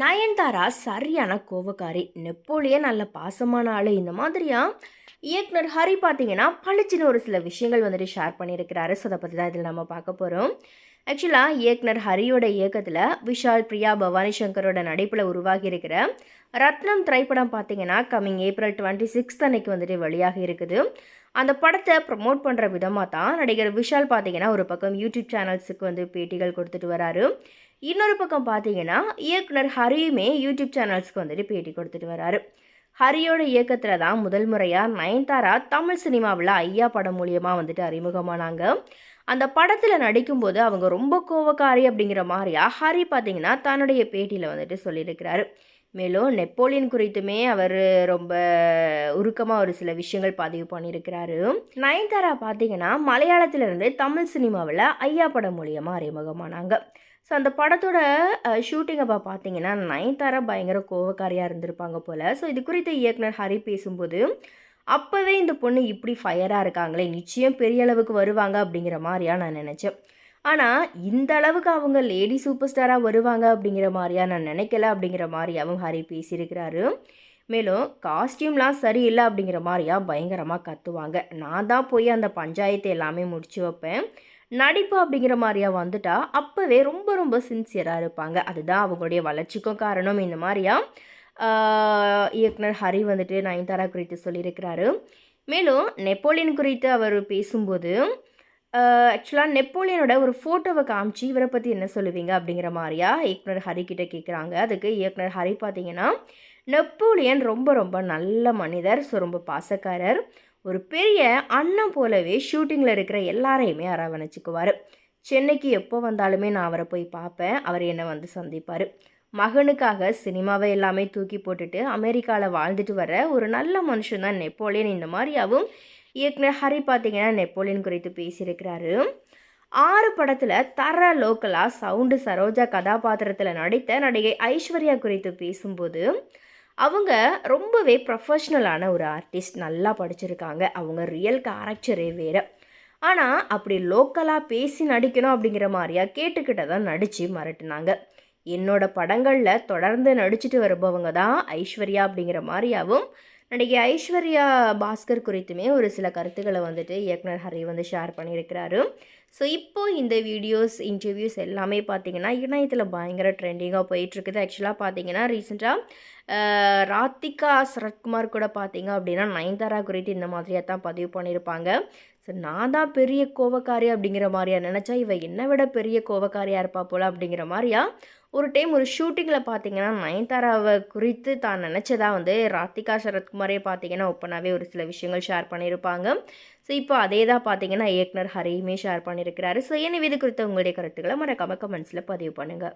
நயன்தாரா சரியான கோவக்காரி. நெப்போலியன் நல்ல பாசமான ஆள். இந்த மாதிரியா? இயக்குனர் ஹரி பார்த்தீங்கன்னா பளிச்சுன்னு ஒரு சில விஷயங்கள் வந்துட்டு ஷேர் பண்ணியிருக்கிறாரு. ஸோ அதை பற்றி தான் இதில் நம்ம பார்க்க போகிறோம் ஆக்சுவலாக இயக்குனர் ஹரியோட இயக்கத்தில் விஷால் பிரியா பவானி சங்கரோட நடிப்பில் உருவாகி இருக்கிற ரத்னம் திரைப்படம் பார்த்தீங்கன்னா கம்மிங் ஏப்ரல் டுவெண்ட்டி சிக்ஸ்த் அன்னைக்கு வந்துட்டு வெளியாக இருக்குது. அந்த படத்தை ப்ரமோட் பண்ணுற விதமாக தான் நடிகர் விஷால் பார்த்தீங்கன்னா ஒரு பக்கம் யூடியூப் சேனல்ஸுக்கு வந்து பேட்டிகள் கொடுத்துட்டு வராரு. இன்னொரு பக்கம் பார்த்தீங்கன்னா இயக்குனர் ஹரியுமே யூடியூப் சேனல்ஸ்க்கு வந்துட்டு பேட்டி கொடுத்துட்டு வராரு. ஹரியோட இயக்கத்தில் தான் முதல் முறையாக நயன்தாரா தமிழ் சினிமாவில் ஐயா படம் மூலியமாக வந்துட்டு அறிமுகமானாங்க. அந்த படத்தில் நடிக்கும்போது அவங்க ரொம்ப கோவக்காரி அப்படிங்கிற மாதிரியா ஹரி பார்த்தீங்கன்னா தன்னுடைய பேட்டியில் வந்துட்டு சொல்லியிருக்கிறாரு. மேலும் நெப்போலியன் குறித்துமே அவர் ரொம்ப உருக்கமாக ஒரு சில விஷயங்கள் பதிவு பண்ணியிருக்கிறாரு. நயன்தாரா பார்த்தீங்கன்னா மலையாளத்திலிருந்து தமிழ் சினிமாவில் ஐயா படம் மூலியமாக அறிமுகமானாங்க. ஸோ அந்த படத்தோட ஷூட்டிங் அப்போ பார்த்தீங்கன்னா நயன்தாரா பயங்கர கோவக்காரியாக இருந்திருப்பாங்க போல். ஸோ இது குறித்து இயக்குனர் ஹரி பேசும்போது அப்போவே இந்த பொண்ணு இப்படி ஃபயராக இருக்காங்களே நிச்சயம் பெரிய அளவுக்கு வருவாங்க அப்படிங்கிற மாதிரியா நான் நினச்சேன். ஆனால் இந்த அளவுக்கு அவங்க லேடி சூப்பர் ஸ்டாராக வருவாங்க அப்படிங்கிற மாதிரியா நான் நினைக்கல அப்படிங்கிற மாதிரியாவும் ஹரி பேசியிருக்கிறாரு. மேலும் காஸ்டியூம்லாம் சரியில்லை அப்படிங்கிற மாதிரியா பயங்கரமாக கத்துவாங்க. நான் தான் போய் அந்த பஞ்சாயத்தை எல்லாமே முடிச்சு வைப்பேன். நடிப்பு அப்படிங்கிற மாதிரியா வந்துட்டா அப்போவே ரொம்ப ரொம்ப சின்சியராக இருப்பாங்க. அதுதான் அவங்களுடைய வளர்ச்சிக்கும் காரணம். இந்த மாதிரியா இயக்குனர் ஹரி வந்துட்டு நயன்தாரா குறித்து சொல்லியிருக்கிறாரு. மேலும் நெப்போலியன் குறித்து அவர் பேசும்போது ஆக்சுவலாக நெப்போலியனோட ஒரு ஃபோட்டோவை காமிச்சு இவரை பற்றி என்ன சொல்லுவீங்க அப்படிங்கிற மாதிரியா இயக்குனர் ஹரி கிட்ட கேட்குறாங்க அதுக்கு இயக்குனர் ஹரி பார்த்தீங்கன்னா நெப்போலியன் ரொம்ப ரொம்ப நல்ல மனிதர் ஸோ ரொம்ப பாசக்காரர். ஒரு பெரிய அண்ணன் போலவே ஷூட்டிங்கில் இருக்கிற எல்லாரையுமே அரவணைச்சிக்குவார். சென்னைக்கு எப்போ வந்தாலுமே நான் அவரை போய் பார்ப்பேன். அவர் என்னை வந்து சந்திப்பார். மகனுக்காக சினிமாவை எல்லாமே தூக்கி போட்டுட்டு அமெரிக்காவில் வாழ்ந்துட்டு வர ஒரு நல்ல மனுஷன் தான் நெப்போலியன். இந்த மாதிரியாகவும் இயக்குனர் ஹரி பார்த்தீங்கன்னா நெப்போலியன் குறித்து பேசியிருக்கிறாரு. ஆறு படத்தில் தர லோக்கலாக சவுண்டு சரோஜா கதாபாத்திரத்தில் நடித்த நடிகை ஐஸ்வர்யா குறித்து பேசும்போது அவங்க ரொம்பவே ப்ரொஃபஷ்னலான ஒரு ஆர்டிஸ்ட் நல்லா படிச்சிருக்காங்க. அவங்க ரியல் கேரக்டரே வேறு. ஆனால் அப்படி லோக்கலாக பேசி நடிக்கணும் அப்படிங்கிற மாதிரியா கேட்டுக்கிட்ட தான் நடித்து மிரட்டினாங்க. என்னோட படங்களில் தொடர்ந்து நடிச்சிட்டு வருபவங்க தான் ஐஸ்வர்யா அப்படிங்கிற மாதிரியாவும் நடிகை ஐஸ்வர்யா பாஸ்கர் குறித்துமே ஒரு சில கருத்துக்களை வந்துட்டு இயக்குனர் ஹரி வந்து ஷேர் பண்ணியிருக்கிறாரு. ஸோ இப்போ இந்த வீடியோஸ் இன்டர்வியூஸ் எல்லாமே பார்த்தீங்கன்னா இணையத்தில் பயங்கர ட்ரெண்டிங்காக போயிட்டுருக்குது. ஆக்சுவலாக பார்த்தீங்கன்னா ரீசெண்டாக ராத்திகா சரத்குமார் கூட பார்த்தீங்க அப்படின்னா நயன்தாரா குறித்து இந்த மாதிரியாக தான் பதிவு பண்ணியிருப்பாங்க ஸோ நான் தான் பெரிய கோவக்காரி அப்படிங்கிற மாதிரியா நினச்சா இவ என்னை விட பெரிய கோவக்காரியாக இருப்பா போல் அப்படிங்கிற மாதிரியா ஒரு டைம் ஒரு ஷூட்டிங்கில் பார்த்தீங்கன்னா நயன்தாராவை குறித்து தான் நினச்சதா வந்து ராத்திகா சரத்குமாரே பார்த்தீங்கன்னா ஒப்பனாவே ஒரு சில விஷயங்கள் ஷேர் பண்ணியிருப்பாங்க ஸோ இப்போ அதே தான் பார்த்தீங்கன்னா இயக்குனர் ஹரியுமே ஷேர் பண்ணியிருக்கிறாரு. ஸோ என்ன இது குறித்த உங்களுடைய கருத்துக்களை மறக்காம கமெண்ட்ஸில் பதிவு பண்ணுங்கள்